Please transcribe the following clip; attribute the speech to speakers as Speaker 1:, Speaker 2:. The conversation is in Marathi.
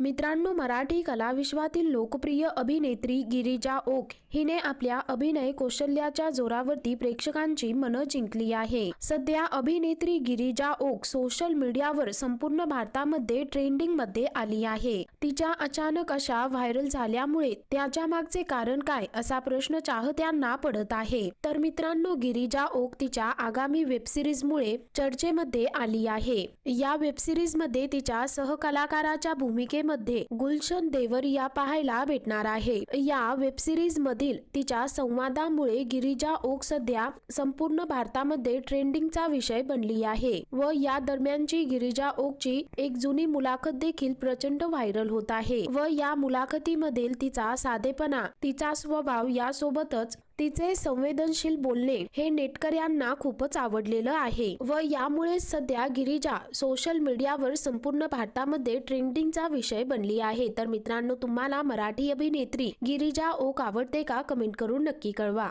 Speaker 1: मित्रांनो मराठी कलाविश्वातील लोकप्रिय अभिनेत्री गिरिजा ओक हिने आपल्या अभिनय कौशल्याच्या जोरावरती प्रेक्षकांची मनं जिंकली आहे. सध्या अभिनेत्री गिरिजा ओक सोशल मीडियावर संपूर्ण भारतामध्ये ट्रेंडिंगमध्ये आली आहे. तिच्या अचानक अशा व्हायरल झाल्यामुळे त्याच्या मागचे कारण काय असा प्रश्न चाहत्यांना पडत आहे. तर मित्रांनो गिरिजा ओक तिच्या आगामी वेबसिरीजमुळे चर्चेमध्ये आली आहे. या वेबसिरीजमध्ये तिच्या सहकलाकाराच्या मध्ये गुलशन देवरिया पाहायला भेटणार आहे. या वेब सिरीज मधील तिच्या संवादामुळे गिरिजा ओक सध्या संपूर्ण भारतामध्ये ट्रेंडिंगचा विषय बनली आहे व या दरम्यानची गिरिजा ओकची एक जुनी मुलाखत देखील प्रचंड व्हायरल होत आहे व या मुलाखतीमधील तिचा साधेपणा तिचा स्वभाव यासोबतच तिचे संवेदनशील बोलणे हे नेटकऱ्यांना खूपच आवडलेलं आहे. व यामुळे सध्या गिरिजा सोशल मीडियावर संपूर्ण भारतामध्ये ट्रेंडिंगचा विषय बनली आहे. तर मित्रांनो तुम्हाला मराठी अभिनेत्री गिरिजा ओक आवडते का कमेंट करून नक्की कळवा.